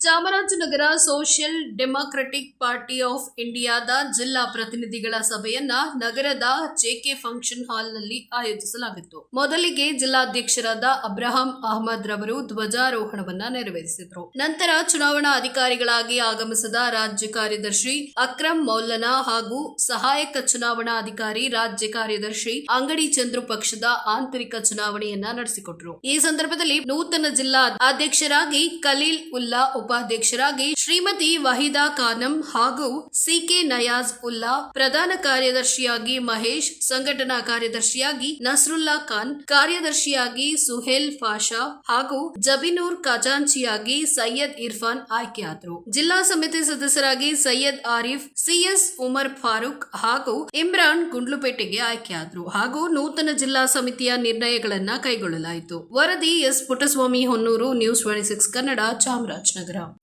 Chamarajanagar social democratic party of ಇಂಡಿಯಾದ ಜಿಲ್ಲಾ ಪ್ರತಿನಿಧಿಗಳ ಸಭೆಯನ್ನ ನಗರದ ಜೆಕೆ ಫಂಕ್ಷನ್ ಹಾಲ್ನಲ್ಲಿ ಆಯೋಜಿಸಲಾಗಿತ್ತು. ಮೊದಲಿಗೆ ಜಿಲ್ಲಾಧ್ಯಕ್ಷರಾದ ಅಬ್ರಹಾಂ ಅಹಮದ್ ರವರು ಧ್ವಜಾರೋಹಣವನ್ನ ನೆರವೇರಿಸಿದರು. ನಂತರ ಚುನಾವಣಾ ಅಧಿಕಾರಿಗಳಾಗಿ ಆಗಮಿಸಿದ ರಾಜ್ಯ ಕಾರ್ಯದರ್ಶಿ ಅಕ್ರಮ್ ಮೌಲ್ಲನ ಹಾಗೂ ಸಹಾಯಕ ಚುನಾವಣಾ ಅಧಿಕಾರಿ ರಾಜ್ಯ ಕಾರ್ಯದರ್ಶಿ ಅಂಗಡಿ ಚಂದ್ರು ಪಕ್ಷದ ಆಂತರಿಕ ಚುನಾವಣೆಯನ್ನ ನಡೆಸಿಕೊಟ್ಟರು ಈ ಸಂದರ್ಭದಲ್ಲಿ ನೂತನ ಜಿಲ್ಲಾ ಅಧ್ಯಕ್ಷರಾಗಿ ಖಲೀಲ್ ಉಲ್ಲಾ ಉಪಾಧ್ಯಕ್ಷರಾಗಿ ಶ್ರೀಮತಿ ವಹಿದಾ ಖಾನಂ ಹಾಗೂ ಸಿಕೆ ನಯಾಜ್ ಉಲ್ಲಾ, ಪ್ರಧಾನ ಕಾರ್ಯದರ್ಶಿಯಾಗಿ ಮಹೇಶ್, ಸಂಘಟನಾ ಕಾರ್ಯದರ್ಶಿಯಾಗಿ ನಸ್ರುಲ್ಲಾ ಖಾನ್, ಕಾರ್ಯದರ್ಶಿಯಾಗಿ ಸುಹೇಲ್ ಫಾಷಾ ಹಾಗೂ ಜಬಿನೂರ್ ಖಜಾಂಚಿಯಾಗಿ ಸೈಯದ್ ಇರ್ಫಾನ್ ಆಯ್ಕೆಯಾದರು. ಜಿಲ್ಲಾ ಸಮಿತಿ ಸದಸ್ಯರಾಗಿ ಸೈಯದ್ ಆರಿಫ್, ಸಿಎಸ್ ಉಮರ್ ಫಾರೂಕ್ ಹಾಗೂ ಇಮ್ರಾನ್ ಗುಂಡ್ಲುಪೇಟೆಗೆ ಆಯ್ಕೆಯಾದರು. ಹಾಗೂ ನೂತನ ಜಿಲ್ಲಾ ಸಮಿತಿಯ ನಿರ್ಣಯಗಳನ್ನು ಕೈಗೊಳ್ಳಲಾಯಿತು. ವರದಿ S Puttaswamy Honnur, news twenty six Kannada, Chamarajanagar. Sriram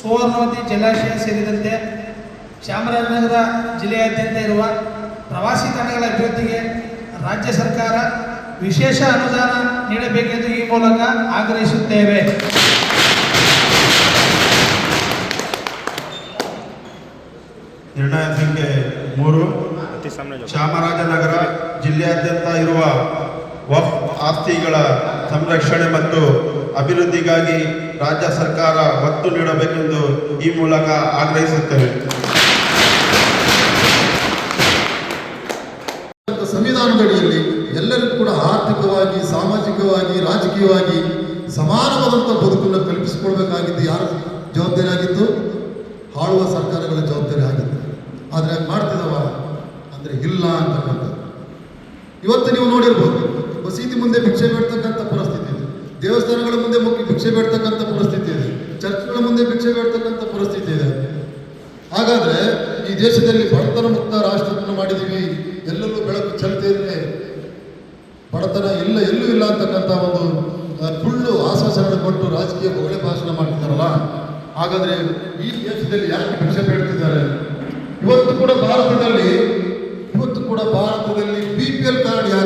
Suvarnavathi ಜಲಾಶಯ ಸೇರಿದಂತೆ ಚಾಮರಾಜನಗರ ಜಿಲ್ಲೆಯಾದ್ಯಂತ ಇರುವ ಪ್ರವಾಸಿ ತಾಣಗಳ ಅಭಿವೃದ್ಧಿಗೆ ರಾಜ್ಯ ಸರ್ಕಾರ ವಿಶೇಷ ಅನುದಾನ ನೀಡಬೇಕೆಂದು ಈ ಮೂಲಕ ಆಗ್ರಹಿಸುತ್ತೇವೆ. ಮೂರು ಚಾಮರಾಜನಗರ ಜಿಲ್ಲೆಯಾದ್ಯಂತ ಇರುವ ವಕ್ ಆಸ್ತಿಗಳ ಸಂರಕ್ಷಣೆ ಮತ್ತು ಅಭಿವೃದ್ಧಿಗಾಗಿ ರಾಜ್ಯ ಸರ್ಕಾರ ಒತ್ತು ನೀಡಬೇಕೆಂದು ಈ ಮೂಲಕ ಆಗ್ರಹಿಸುತ್ತೇವೆ ಸಂವಿಧಾನದಡಿಯಲ್ಲಿ ಎಲ್ಲರಿಗೂ ಕೂಡ ಆರ್ಥಿಕವಾಗಿ ಸಾಮಾಜಿಕವಾಗಿ ರಾಜಕೀಯವಾಗಿ ಸಮಾನವಾದಂಥ ಬದುಕನ್ನು ಕಲ್ಪಿಸಿಕೊಳ್ಬೇಕಾಗಿದ್ದು ಯಾರ ಜವಾಬ್ದಾರಿ ಆಗಿತ್ತು ಆಳುವ ಸರ್ಕಾರಗಳ ಜವಾಬ್ದಾರಿ ಆಗಿತ್ತು ಆದರೆ ಹಾಗೆ ಮಾಡ್ತಿದವ ಅಂದರೆ ಇಲ್ಲ ಅಂತಕ್ಕಂಥದ್ದು ಇವತ್ತು ನೀವು ನೋಡಿರ್ಬೋದು, ಮಸೀದಿ ಮುಂದೆ ಭಿಕ್ಷೆ ಬೇಡ್ತಕ್ಕಂಥ ಪರಿಸ್ಥಿತಿ ಇದೆ. ದೇವಸ್ಥಾನಗಳ ಮುಂದೆ ಮುಖ್ಯ ಭಿಕ್ಷೆ ಬೇಡ್ತಕ್ಕಂಥ ಪರಿಸ್ಥಿತಿ ಇದೆ. ಚರ್ಚ್ಗಳ ಮುಂದೆ ಭಿಕ್ಷೆ ಬೇಡ್ತಕ್ಕಂಥ ಪರಿಸ್ಥಿತಿ ಇದೆ. ಹಾಗಾದ್ರೆ ಈ ದೇಶದಲ್ಲಿ ಬಡತನ ಮುಕ್ತ ರಾಷ್ಟ್ರವನ್ನು ಮಾಡಿದೀವಿ ಎಲ್ಲೆಲ್ಲೂ ಬೆಳಕು ಚಲತೆ ಇದ್ರೆ ಬಡತನ ಇಲ್ಲ, ಎಲ್ಲೂ ಇಲ್ಲ ಅಂತಕ್ಕಂಥ ಒಂದು ಸುಳ್ಳು ಆಶ್ವಾಸನೆ ಕೊಟ್ಟು ರಾಜಕೀಯ ಹೊಗಳೆ ಭಾಷಣ ಮಾಡ್ತಾರಲ್ಲ ಹಾಗಾದ್ರೆ ಈ ದೇಶದಲ್ಲಿ ಯಾಕೆ ಭಿಕ್ಷೆ ಬೇಡ್ತಿದ್ದಾರೆ? ಇವತ್ತು ಕೂಡ ಭಾರತದಲ್ಲಿ ಭಾರತದಲ್ಲಿ ಬಿ